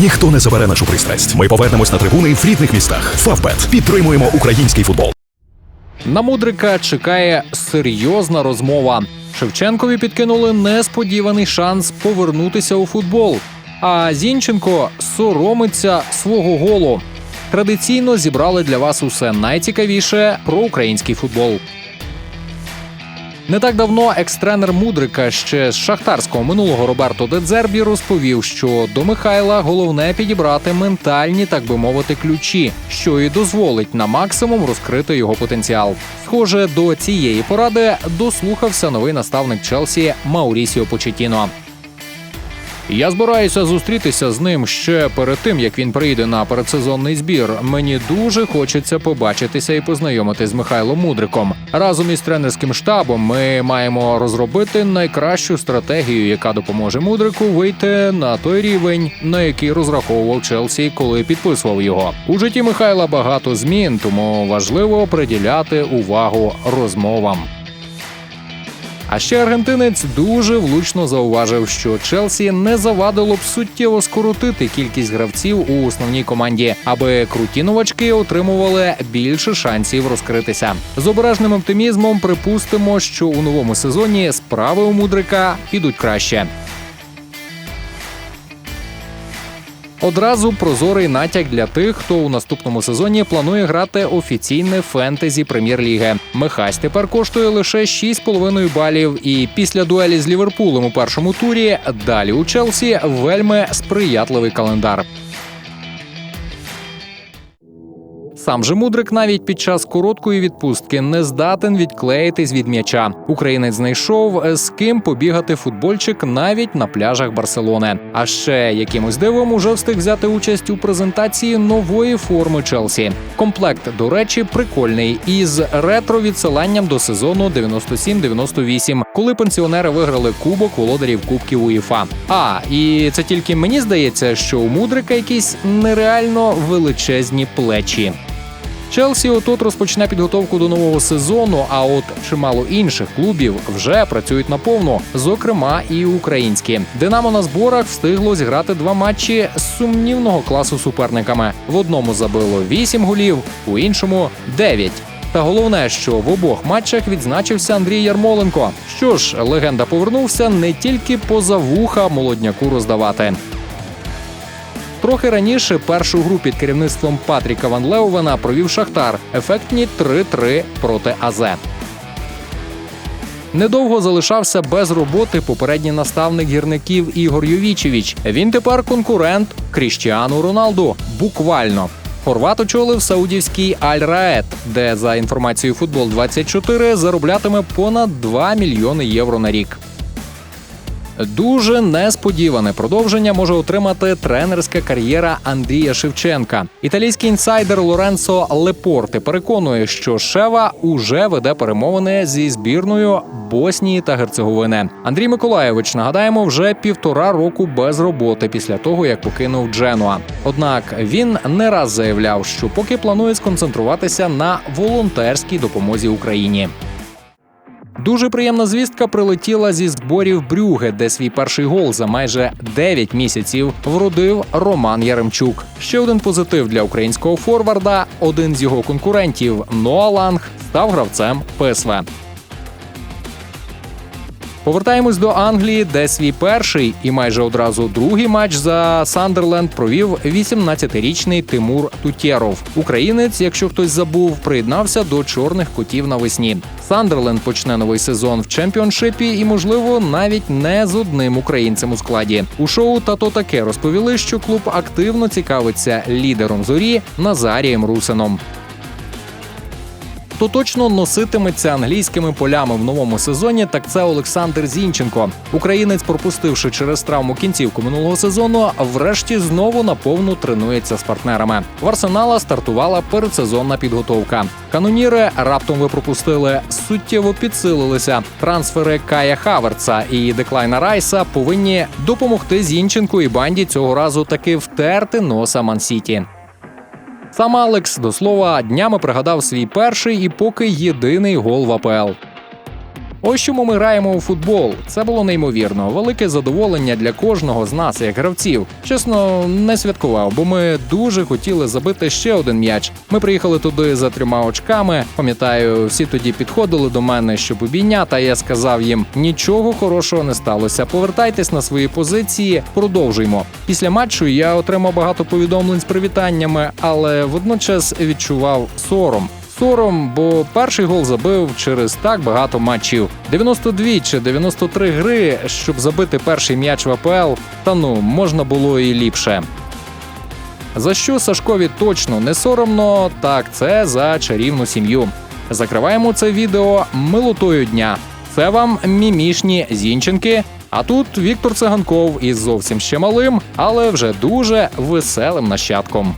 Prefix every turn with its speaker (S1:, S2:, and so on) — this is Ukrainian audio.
S1: Ніхто не забере нашу пристрасть. Ми повернемось на трибуни в рідних містах. Фавбет підтримуємо український футбол.
S2: На Мудрика чекає серйозна розмова. Шевченкові підкинули несподіваний шанс повернутися у футбол. А Зінченко соромиться свого голу. Традиційно зібрали для вас усе найцікавіше про український футбол. Не так давно екс-тренер Мудрика ще з шахтарського минулого Роберто Дедзербі розповів, що до Михайла головне підібрати ментальні, так би мовити, ключі, що і дозволить на максимум розкрити його потенціал. Схоже, до цієї поради дослухався новий наставник Челсі Маурісіо Почетіно. Я збираюся зустрітися з ним ще перед тим, як він прийде на передсезонний збір. Мені дуже хочеться побачитися і познайомитись з Михайлом Мудриком. Разом із тренерським штабом ми маємо розробити найкращу стратегію, яка допоможе Мудрику вийти на той рівень, на який розраховував Челсі, коли підписував його. У житті Михайла багато змін, тому важливо приділяти увагу розмовам. А ще аргентинець дуже влучно зауважив, що Челсі не завадило б суттєво скоротити кількість гравців у основній команді, аби круті новачки отримували більше шансів розкритися. З обережним оптимізмом припустимо, що у новому сезоні справи у мудрика підуть краще. Одразу прозорий натяк для тих, хто у наступному сезоні планує грати офіційне фентезі прем'єр-ліги. Михась тепер коштує лише 6,5 балів. І після дуелі з Ліверпулем у першому турі далі у Челсі вельми сприятливий календар. Сам же мудрик навіть під час короткої відпустки не здатен відклеїтись від м'яча. Українець знайшов з ким побігати футбольчик навіть на пляжах Барселони. А ще якимось дивом уже встиг взяти участь у презентації нової форми Челсі. Комплект, до речі, прикольний із ретро відсиланням до сезону 97-98, коли пенсіонери виграли кубок володарів Кубків УЄФА. А і це тільки мені здається, що у мудрика якісь нереально величезні плечі. Челсі отут розпочне підготовку до нового сезону. А от чимало інших клубів вже працюють наповну, зокрема і українські. Динамо на зборах встигло зіграти два матчі з сумнівного класу суперниками. В одному забило 8 голів, у іншому 9. Та головне, що в обох матчах відзначився Андрій Ярмоленко. Що ж, легенда повернувся не тільки поза вуха молодняку роздавати. Трохи раніше першу гру під керівництвом Патріка Ван Леувена провів Шахтар. Ефектні 3-3 проти АЗ. Недовго залишався без роботи попередній наставник гірників Ігор Йовічевич. Він тепер конкурент Кріштіану Роналду. Буквально. Хорват очолив саудівський Аль Рает, де за інформацією футбол 24 зароблятиме понад 2 мільйони євро на рік. Дуже несподіване продовження може отримати тренерська кар'єра Андрія Шевченка. Італійський інсайдер Лоренцо Лепорте переконує, що Шева уже веде перемовини зі збірною Боснії та Герцеговини. Андрій Миколаєвич нагадаємо вже півтора року без роботи після того, як покинув Дженуа. Однак він не раз заявляв, що поки планує сконцентруватися на волонтерській допомозі Україні. Дуже приємна звістка прилетіла зі зборів Брюге, де свій перший гол за майже 9 місяців вродив Роман Яремчук. Ще один позитив для українського форварда. Один з його конкурентів Ноа Ланг став гравцем ПСВ. Повертаємось до Англії, де свій перший і майже одразу другий матч за Сандерленд провів 18-річний Тимур Тутєров. Українець, якщо хтось забув, приєднався до чорних котів навесні. Сандерленд почне новий сезон в чемпіоншипі і, можливо, навіть не з одним українцем у складі. У шоу «Тато таке розповіли, що клуб активно цікавиться лідером зорі Назарієм Русином. Хто точно носитиметься англійськими полями в новому сезоні, так це Олександр Зінченко. Українець, пропустивши через травму кінцівку минулого сезону, врешті знову наповну тренується з партнерами. В арсенала стартувала передсезонна підготовка. Каноніри раптом ви пропустили, суттєво підсилилися. Трансфери Кая Хаверца і Деклайна Райса повинні допомогти Зінченку і банді цього разу таки втерти носа Мансіті. Сам Алекс до слова днями пригадав свій перший і поки єдиний гол в АПЛ. Ось чому ми граємо у футбол. Це було неймовірно. Велике задоволення для кожного з нас, як гравців. Чесно, не святкував, бо ми дуже хотіли забити ще один м'яч. Ми приїхали туди за трьома очками. Пам'ятаю, всі тоді підходили до мене, щоб обійняти. А я сказав їм: нічого хорошого не сталося. Повертайтесь на свої позиції, продовжуємо. Після матчу я отримав багато повідомлень з привітаннями, але водночас відчував сором. Сором, бо перший гол забив через так багато матчів. 92 чи 93 гри, щоб забити перший м'яч в АПЛ, та ну можна було і ліпше. За що Сашкові точно не соромно, так це за чарівну сім'ю. Закриваємо це відео милотою дня. Це вам мімішні зінченки. А тут Віктор Циганков із зовсім ще малим, але вже дуже веселим нащадком.